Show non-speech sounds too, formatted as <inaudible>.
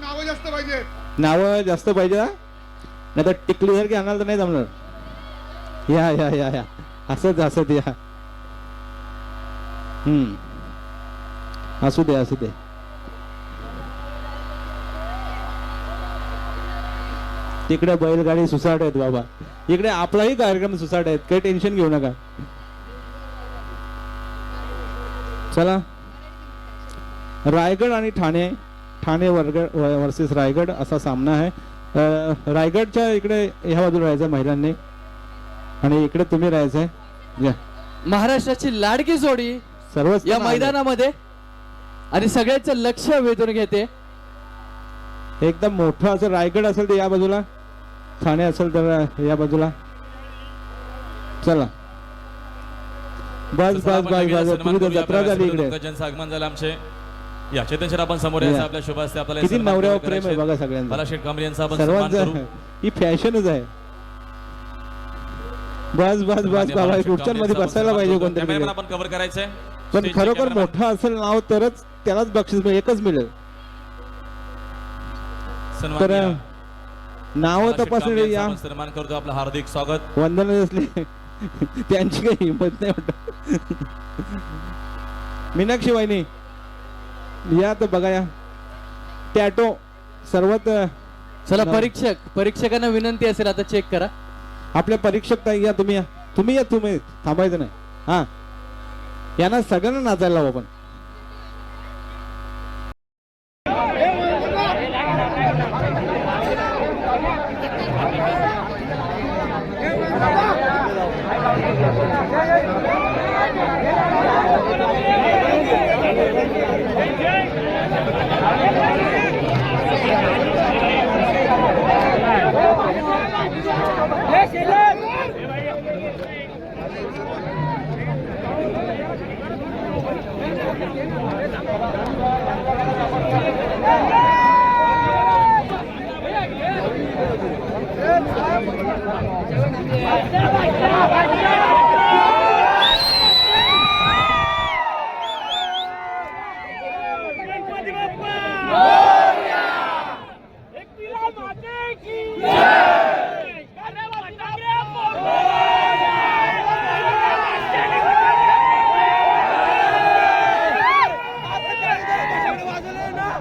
नावं जास्त पाहिजे नावं जास्त पाहिजे नाही तर टिकली जर की आणाल तर नाही जमणार. या या या या. हसत हसत या. हम्म. असू दे असू दे. तिकडे बैलगाडी सुसाट आहेत बाबा. इकडे आपलाही कार्यक्रम सुसाट आहेत. काही टेन्शन घेऊ नका. चला. रायगड आणि ठाणे ठाणे वर्ग वर्सेस रायगड असा सामना आहे. रायगडच्या इकडे ह्या बाजूला राहायचं महिलांनी. आणि इकडे तुम्ही राहायचंय. या. महाराष्ट्राची लाडकी जोडी सर्वच या. मैदानामध्ये. आणि सगळ्यांचं लक्ष वेधून घेते. एकदम मोठं असं रायगड असेल तर या बाजूला. ठाणे असेल तर या बाजूला. चला. बस बस बस बस. जत्रा झाली इकडे. झालं आमचे. या चेतन शेठ आपण समोर यायचं. आपल्या शुभ असते. आपल्याला किती नवऱ्यावर प्रेम आहे. बघा सगळ्यांचं. मला शेठ कांबळे यांचा आपण सन्मान सर्वांचं करू ही फॅशनच आहे. बस बस बस बाबा कांबळे मध्ये बसायला पाहिजे. कोणतरी कॅमेरामॅन आपण कव्हर करायचंय. पण खरोखर कॅमेरामॅन. मोठं असेल नाव तरच त्यालाच बक्षीस मिळेल एकच मिळेल. सन्मान तर. नाव मला शेठ कांबळे तपासणी यांचा या. आपण सन्मान करतो. आपलं हार्दिक स्वागत. वंदन असले <laughs> त्यांची काही हिंमत नाही वाटत. मीनाक्षी वाहिनी या तर बघा या. टॅटो सर्वात चला न- परीक्षक परीक्षकांना विनंती असेल आता चेक करा. आपल्या परीक्षक ताई या तुम्ही या. तुम्ही या तुम्ही. थांबायचं नाही. हा. यांना सगळ्यांना नाचायला लावू आपण.